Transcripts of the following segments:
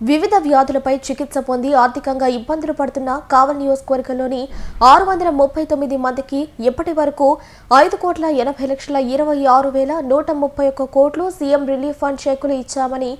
వివిధ వ్యాధులపై చికిత్స పొంది ఆర్థికంగా ఇబ్బందులు పడుతున్న కావల్ నియోజకవర్గంలోని ఆరు వందల ముప్పై తొమ్మిది మందికి ఇప్పటి వరకు ఐదు కోట్ల ఎనభై లక్షల ఇరవై ఆరు వేల నూట ముప్పై ఒక్క కోట్లు సీఎం రిలీఫ్ ఫండ్ చెక్కులు ఇచ్చామని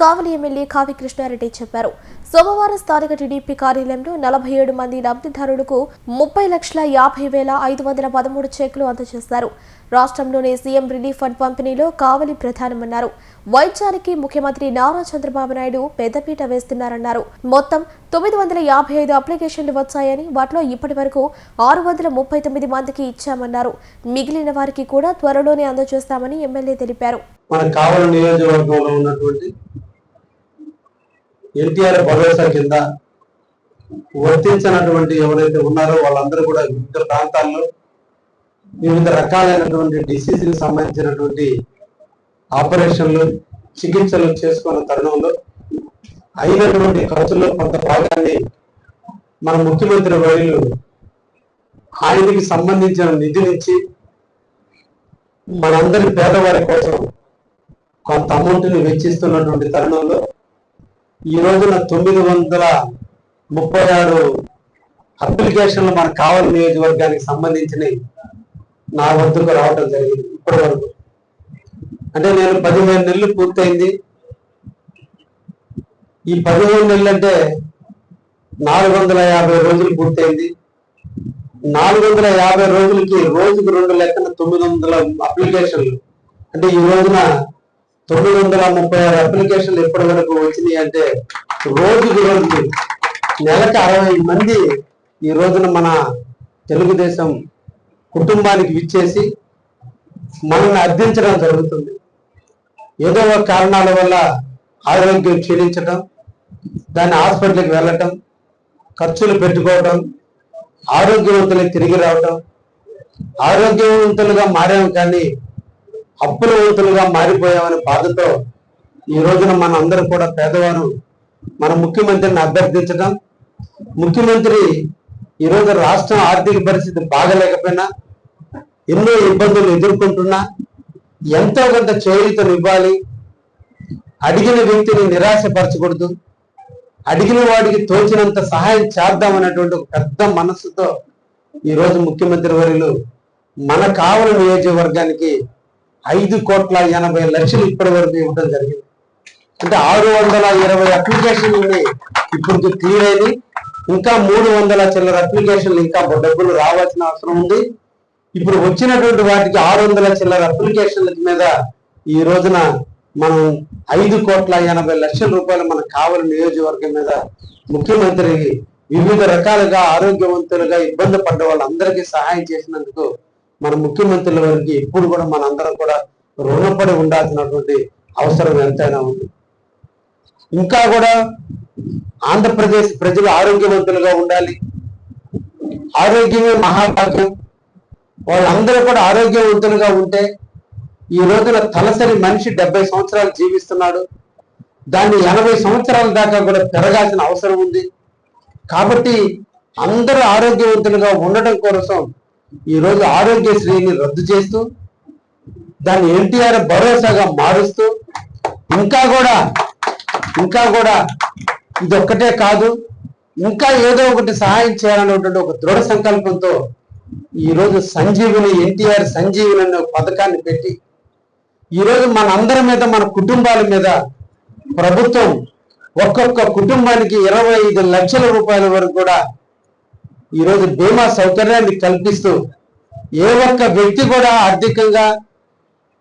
కావలి ఎమ్మెల్యే కావి కృష్ణారెడ్డి చెప్పారు. సోమవారం స్థానిక టీడీపీ కార్యాలయంలో నలభై ఏడు మంది లబ్ధిదారులకు ముప్పై లక్షల యాభై వేల ఐదు వందల పదమూడు చెక్కులు అందజేశారు. రాష్ట్రంలోని సీఎం రిలీఫ్ ఫండ్ పంపిణీలో కావలి ప్రధానమన్నారు. వైద్యానికి ముఖ్యమంత్రి నారా చంద్రబాబు నాయుడు పెద్దపీట వేస్తున్నారన్నారు. మొత్తం తొమ్మిది వందల యాభై ఐదు అప్లికేషన్లు వచ్చాయని వాటిలో ఇప్పటి వరకు ఆరు వందల ముప్పై తొమ్మిది మందికి ఇచ్చామన్నారు. మిగిలిన వారికి కూడా త్వరలోనే అందజేస్తామని ఎమ్మెల్యే తెలిపారు. మన కావలి నియోజకవర్గంలో ఉన్నటువంటి ఎన్టీఆర్ భరోసా కింద వర్తించినటువంటి ఎవరైతే ఉన్నారో వాళ్ళందరూ కూడా వివిధ ప్రాంతాల్లో వివిధ రకాలైనటువంటి డిసీజ్కి సంబంధించినటువంటి ఆపరేషన్లు చికిత్సలు చేసుకున్న తరుణంలో అయినటువంటి ఖర్చుల్లో కొంత భాగాన్ని మన ముఖ్యమంత్రి వర్యులు ఆయనకి సంబంధించిన నిధి నుంచి మనందరి పేదవారి కోసం కొంత అమౌంట్ని వెచ్చిస్తున్నటువంటి తరుణంలో ఈ రోజున తొమ్మిది వందల ముప్పై ఆరు అప్లికేషన్లు మనకు కావాలి నియోజకవర్గానికి సంబంధించినవి నా వద్దకు రావడం జరిగింది ఇప్పటి వరకు. అంటే నేను పదిహేను నెలలు పూర్తయింది. ఈ పదిహేను నెలలు అంటే నాలుగు వందల యాభై రోజులు పూర్తయింది. నాలుగు వందల యాభై రోజులకి రోజుకు రెండు లెక్కన తొమ్మిది వందల అప్లికేషన్లు. అంటే ఈ రోజున తొమ్మిది వందల ముప్పై ఆరు అప్లికేషన్లు ఎప్పటి వరకు వచ్చినాయి అంటే రోజుకు రోజు నెలకి అరవై మంది ఈ రోజున మన తెలుగుదేశం కుటుంబానికి విచ్చేసి మనల్ని అర్థించడం జరుగుతుంది. ఏదో ఒక కారణాల వల్ల ఆరోగ్యం క్షీణించటం దాన్ని హాస్పిటల్కి వెళ్ళటం ఖర్చులు పెట్టుకోవటం ఆరోగ్యవంతులై తిరిగి రావటం ఆరోగ్యవంతులుగా మారాము కానీ అప్పులవంతులుగా మారిపోయామనే బాధతో ఈ రోజున మన అందరూ కూడా పేదవారు మన ముఖ్యమంత్రిని అభ్యర్థించడం ముఖ్యమంత్రి ఈరోజు రాష్ట్రం ఆర్థిక పరిస్థితి బాగలేకపోయినా ఎన్నో ఇబ్బందులు ఎదుర్కొంటున్నా ఎంతో కొంత చేయూతను ఇవ్వాలి అడిగిన వ్యక్తిని నిరాశపరచకూడదు అడిగిన వాడికి తోచినంత సహాయం చేద్దామనేటువంటి ఒక పెద్ద మనస్సుతో ఈ రోజు ముఖ్యమంత్రి వర్యులు మన కావలి నియోజకవర్గానికి ఐదు కోట్ల ఎనభై లక్షలు ఇప్పటి వరకు ఇవ్వడం జరిగింది. అంటే ఆరు వందల ఇరవై అప్లికేషన్లు ఇప్పుడు క్లియర్ అయింది. ఇంకా మూడు వందల చిల్లర అప్లికేషన్లు ఇంకా డబ్బులు రావాల్సిన అవసరం ఉంది. ఇప్పుడు వచ్చినటువంటి వాటికి ఆరు వందల చిల్లర అప్లికేషన్ల మీద ఈ రోజున మనం ఐదు కోట్ల ఎనభై లక్షల రూపాయలు మనకు కావాలి నియోజకవర్గం మీద ముఖ్యమంత్రి వివిధ రకాలుగా ఆరోగ్యవంతులుగా ఇబ్బంది పడ్డ వాళ్ళందరికీ సహాయం చేసినందుకు మన ముఖ్యమంత్రుల వారికి ఎప్పుడు కూడా మనందరం కూడా రుణపడి ఉండాల్సినటువంటి అవసరం ఎంతైనా ఉంది. ఇంకా కూడా ఆంధ్రప్రదేశ్ ప్రజలు ఆరోగ్యవంతులుగా ఉండాలి. ఆరోగ్యమే మహాభాగ్యం. వాళ్ళందరూ కూడా ఆరోగ్యవంతులుగా ఉంటే ఈ రోజున తలసరి మనిషి డెబ్బై సంవత్సరాలు జీవిస్తున్నాడు. దాన్ని ఎనభై సంవత్సరాల దాకా కూడా పెరగాల్సిన అవసరం ఉంది. కాబట్టి అందరూ ఆరోగ్యవంతులుగా ఉండటం కోసం ఈ రోజు ఆరోగ్యశ్రీని రద్దు చేస్తూ దాన్ని ఎన్టీఆర్ భరోసాగా మారుస్తూ ఇంకా కూడా ఇంకా కూడా ఇదొక్కటే కాదు ఇంకా ఏదో ఒకటి సహాయం చేయాలనేటువంటి ఒక దృఢ సంకల్పంతో ఈ రోజు సంజీవిని ఎన్టీఆర్ సంజీవిని అనే ఒక పథకాన్ని పెట్టి ఈ రోజు మన అందరి మీద మన కుటుంబాల మీద ప్రభుత్వం ఒక్కొక్క కుటుంబానికి ఇరవై ఐదు లక్షల రూపాయల వరకు కూడా ఈ రోజు బీమా సౌకర్యాన్ని కల్పిస్తూ ఏ ఒక్క వ్యక్తి కూడా ఆర్థికంగా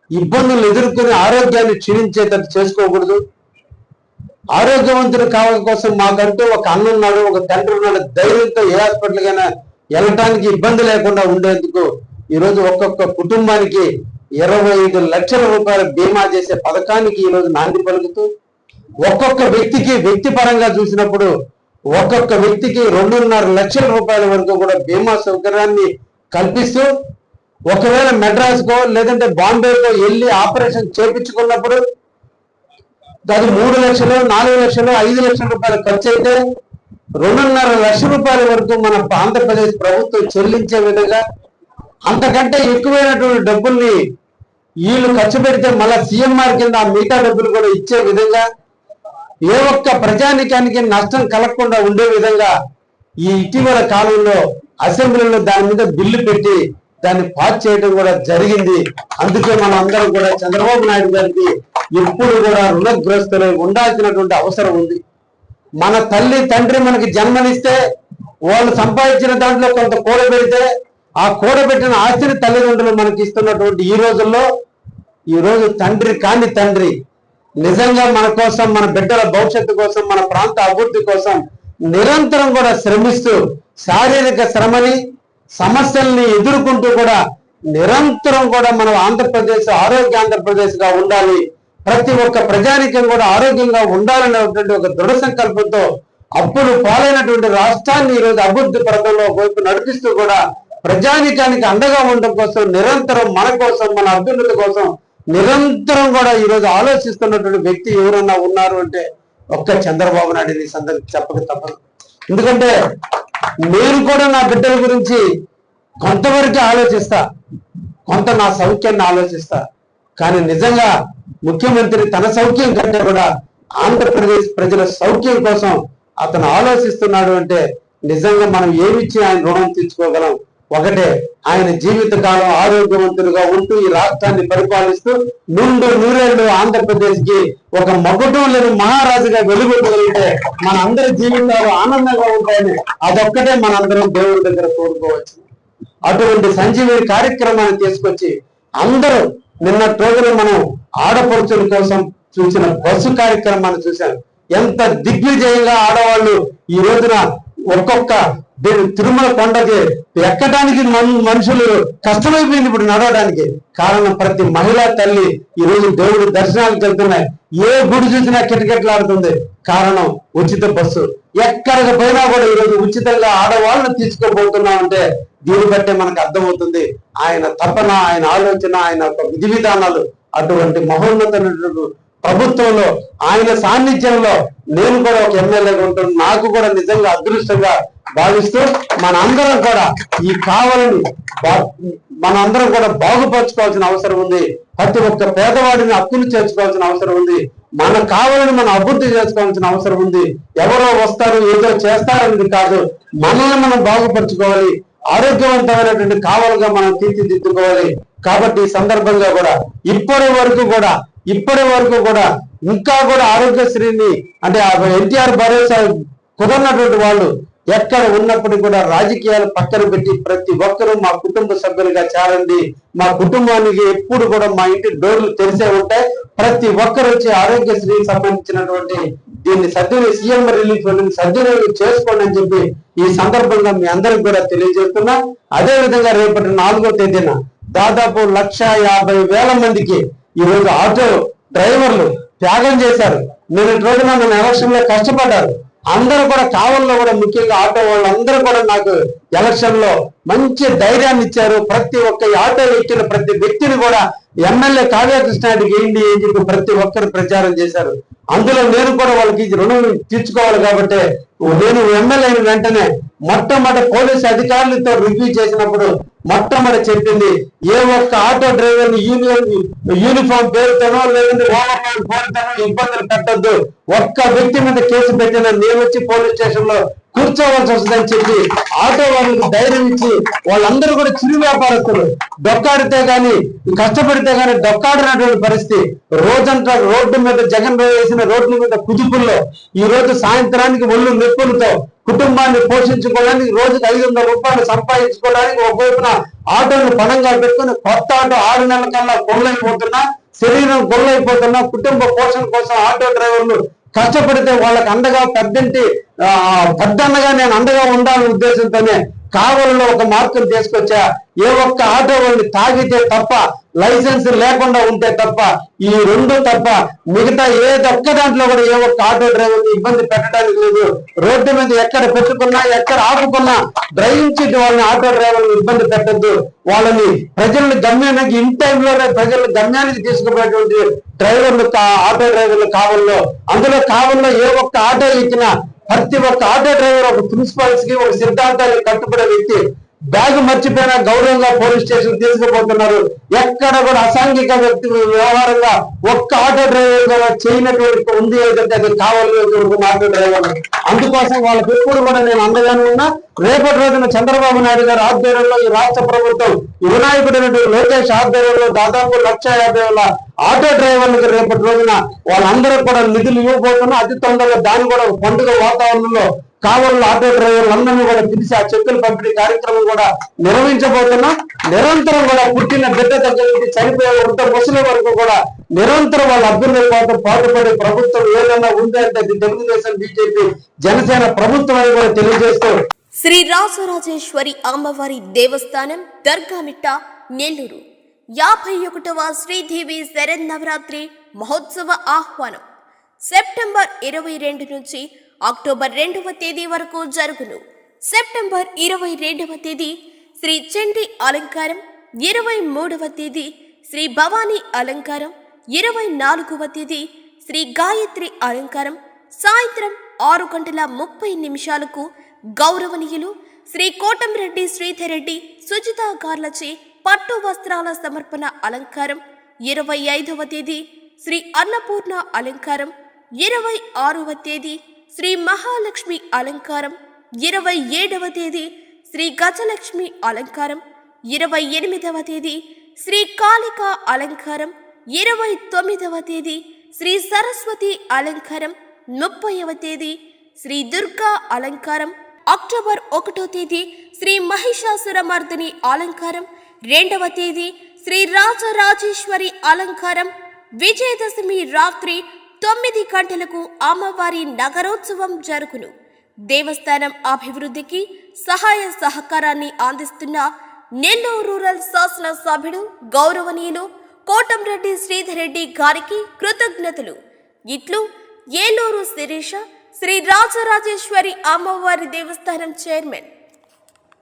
ఇబ్బందులు ఎదుర్కొని ఆరోగ్యాన్ని క్షీణించేటట్టు చేసుకోకూడదు. ఆరోగ్యవంతులు కావడం కోసం మాకంటూ ఒక అన్న ఉన్నాడు ఒక తండ్రి ఉన్నాడు. ధైర్యంతో ఏ హాస్పిటల్కైనా వెళ్ళటానికి ఇబ్బంది లేకుండా ఉండేందుకు ఈరోజు ఒక్కొక్క కుటుంబానికి ఇరవై ఐదు లక్షల రూపాయల బీమా చేసే పథకానికి ఈరోజు నాంది పలుకుతూ ఒక్కొక్క వ్యక్తికి వ్యక్తిపరంగా చూసినప్పుడు ఒక్కొక్క వ్యక్తికి రెండున్నర లక్షల రూపాయల వరకు కూడా బీమా సౌకర్యాన్ని కల్పిస్తూ ఒకవేళ మెడ్రాస్కో లేదంటే బాంబేకో వెళ్ళి ఆపరేషన్ చేపించుకున్నప్పుడు అది మూడు లక్షలు నాలుగు లక్షలు ఐదు లక్షల రూపాయలు ఖర్చు అయితే రెండున్నర లక్షల రూపాయల వరకు మన ఆంధ్రప్రదేశ్ ప్రభుత్వం చెల్లించే విధంగా అంతకంటే ఎక్కువైనటువంటి డబ్బుల్ని వీళ్ళు ఖర్చు పెడితే మళ్ళీ సీఎంఆర్ కింద ఆ మిగతా డబ్బులు కూడా ఇచ్చే విధంగా ఏ ఒక్క ప్రజానికానికి నష్టం కలగకుండా ఉండే విధంగా ఈ ఇటీవల కాలంలో అసెంబ్లీలో దాని మీద బిల్లు పెట్టి దాన్ని పాస్ చేయడం కూడా జరిగింది. అందుకే మనం అందరం కూడా చంద్రబాబు నాయుడు గారికి ఎప్పుడు కూడా రుణగ్రస్తులు ఉండాల్సినటువంటి అవసరం ఉంది. మన తల్లి తండ్రి మనకి జన్మనిస్తే వాళ్ళు సంపాదించిన దాంట్లో కొంత కూడబెడితే ఆ కూడబెట్టిన ఆస్తిని తల్లిదండ్రులు మనకి ఇస్తున్నటువంటి ఈ రోజుల్లో ఈ రోజు తండ్రి కాని తండ్రి నిజంగా మన కోసం మన బిడ్డల భవిష్యత్తు కోసం మన ప్రాంత అభివృద్ధి కోసం నిరంతరం కూడా శ్రమిస్తూ శారీరక శ్రమని సమస్యల్ని ఎదుర్కొంటూ కూడా నిరంతరం కూడా మనం ఆంధ్రప్రదేశ్ ఆరోగ్య ఆంధ్రప్రదేశ్గా ఉండాలి. ప్రతి ఒక్క ప్రజానికం కూడా ఆరోగ్యంగా ఉండాలనేటువంటి ఒక దృఢ సంకల్పంతో అప్పుడు పాలైనటువంటి రాష్ట్రాన్ని ఈరోజు అభివృద్ధి పథకంలో వైపు నడిపిస్తూ కూడా ప్రజానికానికి అండగా ఉండడం కోసం నిరంతరం మన కోసం మన అభ్యున్నతి కోసం నిరంతరం కూడా ఈరోజు ఆలోచిస్తున్నటువంటి వ్యక్తి ఎవరన్నా ఉన్నారు అంటే ఒక్క చంద్రబాబు నాయుడు ఈ సందర్భం చెప్పక తప్పదు. ఎందుకంటే నేను కూడా నా బిడ్డల గురించి కొంతవరకు ఆలోచిస్తా కొంత నా సౌఖ్యాన్ని ఆలోచిస్తా. కానీ నిజంగా ముఖ్యమంత్రి తన సౌఖ్యం కంటే కూడా ఆంధ్రప్రదేశ్ ప్రజల సౌఖ్యం కోసం అతను ఆలోచిస్తున్నాడు అంటే నిజంగా మనం ఏమిచ్చి ఆయన రుణం తీర్చుకోగలం? ఒకటే ఆయన జీవితకాలం ఆరోగ్యవంతులుగా ఉంటూ ఈ రాష్ట్రాన్ని పరిపాలిస్తూ నుండు నూరేళ్ళు ఆంధ్రప్రదేశ్కి ఒక మగుటం లేని మహారాజుగా వెలుగొట్టగలిగితే మన అందరి జీవితాలు ఆనందంగా ఉంటాయని అదొక్కటే మనందరం దేవుడి దగ్గర కోరుకోవచ్చు. అటువంటి సంజీవని కార్యక్రమాన్ని తీసుకొచ్చి అందరూ నిన్న రోజున మనం ఆడపడుచుల కోసం చూసిన బస్సు కార్యక్రమాన్ని చూశాం. ఎంత దిగ్విజయంగా ఆడవాళ్ళు ఈ రోజున ఒక్కొక్క దీని తిరుమల కొండకి ఎక్కడానికి మనుషులు కష్టమైపోయింది ఇప్పుడు నడవడానికి. కారణం ప్రతి మహిళా తల్లి ఈ రోజు దేవుడు దర్శనాలకు వెళ్తున్నాయి ఏ గుడి చూసినా కిటకిటలాడుతుంది. కారణం ఉచిత బస్సు. ఎక్కడికి పోయినా కూడా ఈ రోజు ఉచితంగా ఆడవాళ్ళని తీసుకుపోతున్నాం అంటే దీన్ని బట్టే మనకు అర్థమవుతుంది. ఆయన తపన ఆయన ఆలోచన ఆయన యొక్క విధి విధానాలు అటువంటి మహోన్నత ప్రభుత్వంలో ఆయన సాన్నిధ్యంలో నేను కూడా ఒక ఎమ్మెల్యేగా ఉంటాను నాకు కూడా నిజంగా అదృష్టంగా భావిస్తూ మనందరం కూడా ఈ కావాలని మనందరం కూడా బాగుపరచుకోవాల్సిన అవసరం ఉంది. ప్రతి ఒక్క పేదవాడిని అప్పులు చేర్చుకోవాల్సిన అవసరం ఉంది. మన కావాలని మనం అభివృద్ధి చేసుకోవాల్సిన అవసరం ఉంది. ఎవరో వస్తారు ఏదో చేస్తారనేది కాదు. మనల్ని మనం బాగుపరచుకోవాలి. ఆరోగ్యవంతమైనటువంటి కావాలుగా మనం తీర్చిదిద్దుకోవాలి. కాబట్టి ఈ సందర్భంగా కూడా ఇప్పటి వరకు కూడా ఇప్పటి వరకు కూడా ఇంకా కూడా ఆరోగ్యశ్రీని అంటే ఎన్టీఆర్ భరోసా కుదరనటువంటి వాళ్ళు ఎక్కడ ఉన్నప్పటికీ కూడా రాజకీయాలు పక్కన పెట్టి ప్రతి ఒక్కరూ మా కుటుంబ సభ్యులుగా చేరండి. మా కుటుంబానికి ఎప్పుడు కూడా మా ఇంటి డోర్లు తెరిసే ఉంటాయి. ప్రతి ఒక్కరు వచ్చి ఆరోగ్యశ్రీకి సంబంధించినటువంటి దీన్ని సద్వినియోగం సీఎం రిలీఫ్ సద్వినియోగం చేసుకోండి అని చెప్పి ఈ సందర్భంగా మీ అందరికి కూడా తెలియజేస్తున్నా. అదే విధంగా రేపటి నాలుగో తేదీన దాదాపు లక్ష యాభై వేల మందికి ఈ రోజు ఆటో డ్రైవర్లు త్యాగం చేశారు. నిన్నటి రోజున మన ఎలక్షన్లో కష్టపడ్డారు. అందరూ కూడా కావల్లో కూడా ముఖ్యంగా ఆటో వాళ్ళందరూ కూడా నాకు ఎలక్షన్లో మంచి ధైర్యాన్ని ఇచ్చారు. ప్రతి ఒక్క ఆటో ఎక్కిన ప్రతి వ్యక్తిని కూడా ఎమ్మెల్యే కావ్య ఏంటి అని చెప్పి ప్రతి ఒక్కరు ప్రచారం చేశారు. అందులో నేను కూడా వాళ్ళకి రుణం తీర్చుకోవాలి కాబట్టి నేను ఎమ్మెల్యే అయిన వెంటనే మొట్టమొదటి పోలీసు అధికారులతో రివ్యూ చేసినప్పుడు మొట్టమొదటి చెప్పింది ఏ ఒక్క ఆటో డ్రైవర్ యూనియన్ యూనిఫామ్ పేరుతోనో లేదంటే ఓవర్ పేరుతోనో ఇబ్బందులు పెట్టద్దు. ఒక్క వ్యక్తి మీద కేసు పెట్టిన నేను వచ్చి పోలీస్ స్టేషన్లో కూర్చోవలసి వస్తుందని చెప్పి ఆటో వాళ్ళకి ధైర్యం ఇచ్చి వాళ్ళందరూ కూడా చిరు వ్యాపారస్తులు. డొక్కాడితే గాని కష్టపడితే గాని డొక్కాడినటువంటి పరిస్థితి. రోజంతా రోడ్డు మీద జగన్ వేసిన రోడ్ల మీద కుదుపుల్లో ఈ రోజు సాయంత్రానికి ఒళ్ళు నొప్పులతో కుటుంబాన్ని పోషించుకోవడానికి రోజుకి ఐదు వందల రూపాయలు సంపాదించుకోవడానికి ఒకవైపున ఆటోను పణంగా పెట్టుకుని కొత్త ఆటో ఆరు నెలల కల్లా గొల్లైపోతున్నా శరీరం గొల్లైపోతున్నా కుటుంబ పోషణ కోసం ఆటో డ్రైవర్లు కష్టపడితే వాళ్ళకి అండగా పెద్దంటి ఆ, పెద్దన్నగా నేను అండగా ఉండాలనే ఉద్దేశంతోనే కావలలో ఒక మార్కులు తీసుకొచ్చా? ఏ ఒక్క ఆటో వాళ్ళని తాగితే తప్ప లైసెన్స్ లేకుండా ఉంటే తప్ప ఈ రెండు తప్ప మిగతా ఏ ఒక్క దాంట్లో కూడా ఏ ఒక్క ఆటో డ్రైవర్ ఇబ్బంది పెట్టడానికి లేదు. రోడ్డు మీద ఎక్కడ పెట్టుకున్నా ఎక్కడ ఆపుకున్నా డ్రైవింగ్ వాళ్ళని ఆటో డ్రైవర్ని ఇబ్బంది పెట్టద్దు. వాళ్ళని ప్రజలను గమ్యానికి ఇన్ టైంలోనే ప్రజలను గమ్యానికి తీసుకుపోయేటువంటి డ్రైవర్లు ఆటో డ్రైవర్లు కావల్లో. అందులో కావల్లో ఏ ఒక్క ఆటో ఎక్కినా ప్రతి ఒక్క ఆటో డ్రైవర్ ఒక ప్రిన్సిపాల్స్కి ఒక సిద్ధాంతానికి కట్టుబడే వ్యక్తి బ్యాగ్ మర్చిపోయిన గౌరవంగా పోలీస్ స్టేషన్ తీసుకుపోతున్నారు. ఎక్కడ కూడా అసాంఘిక వ్యక్తి వ్యవహారంగా ఒక్క ఆటో డ్రైవర్ కూడా చేయనటువంటి ఉంది ఏదంటే అది కావాలి ఆటో డ్రైవర్ అందుకోసం వాళ్ళకి ఎప్పుడు కూడా నేను అందగానే ఉన్నా. రేపటి రోజున చంద్రబాబు నాయుడు గారి ఆధ్వర్యంలో ఈ రాష్ట్ర ప్రభుత్వం యువనాయకుడైనటువంటి లోకేష్ ఆధ్వర్యంలో దాదాపు లక్ష యాభై వేల ఆటో డ్రైవర్లకు రేపటి రోజున వాళ్ళందరూ కూడా నిధులు ఇవ్వబోతున్నా అతి తొందరగా దాన్ని కూడా పండుగ వాతావరణంలో కావాలని ఆటో డ్రైవర్లందరినీ కూడా పిలిచి ఆ చెక్కుల పంపిణీ కార్యక్రమం కూడా నిర్వహించబోతున్నా. నిరంతరం కూడా పుట్టిన బిడ్డ దగ్గర నుంచి చనిపోయే వృద్ధ ముసలి వరకు కూడా నిరంతరం వాళ్ళ అభ్యున్నతి కోసం పాటుపడే ప్రభుత్వం ఏదైనా ఉందంటే అది తెలుగుదేశం బీజేపీ జనసేన ప్రభుత్వం అని కూడా తెలియజేస్తూ శ్రీ రాజరాజేశ్వరి అమ్మవారి దేవస్థానం దర్గామిట్ట నెల్లూరు. యాభై ఒకటవ శ్రీదేవి శరన్నవరాత్రి మహోత్సవ ఆహ్వానం. సెప్టెంబర్ ఇరవై రెండు నుంచి అక్టోబర్ రెండవ తేదీ వరకు జరుగును. సెప్టెంబర్ ఇరవై రెండవ తేదీ శ్రీ చండి అలంకారం ఇరవై మూడవ తేదీ శ్రీ భవానీ అలంకారం ఇరవై నాలుగవ తేదీ శ్రీ గాయత్రి అలంకారం. సాయంత్రం ఆరు గంటల ముప్పై నిమిషాలకు గౌరవనీయులు శ్రీ కోటంరెడ్డి శ్రీధరెడ్డి సుజితా గార్లచే పట్టు వస్త్రాల సమర్పణ అలంకారం. ఇరవై ఐదవ తేదీ శ్రీ అన్నపూర్ణ అలంకారం. ఇరవై ఆరవ తేదీ శ్రీ మహాలక్ష్మి అలంకారం. ఇరవై ఏడవ తేదీ శ్రీ గజలక్ష్మి అలంకారం. ఇరవై ఎనిమిదవ తేదీ శ్రీ కాళిక అలంకారం. ఇరవై తొమ్మిదవ తేదీ శ్రీ సరస్వతి అలంకారం. ముప్పైవ తేదీ శ్రీ దుర్గా అలంకారం. అక్టోబర్ ఒకటో తేదీ శ్రీ మహిషాసురమర్దిని అలంకారం. రెండవ తేదీ శ్రీ రాజరాజేశ్వరి అలంకారం విజయదశమి రాత్రి తొమ్మిది గంటలకు అమ్మవారి నగరోత్సవం జరుగును. దేవస్థానం అభివృద్ధికి సహాయ సహకారాన్ని అందిస్తున్న నెల్లూరు రూరల్ శాసనసభ్యుడు గౌరవనీయులు కోటంరెడ్డి శ్రీధర్ రెడ్డి గారికి కృతజ్ఞతలు. ఇట్లు ఏలూరు శిరీష శ్రీ రాజరాజేశ్వరి అమ్మవారి దేవస్థానం చైర్మన్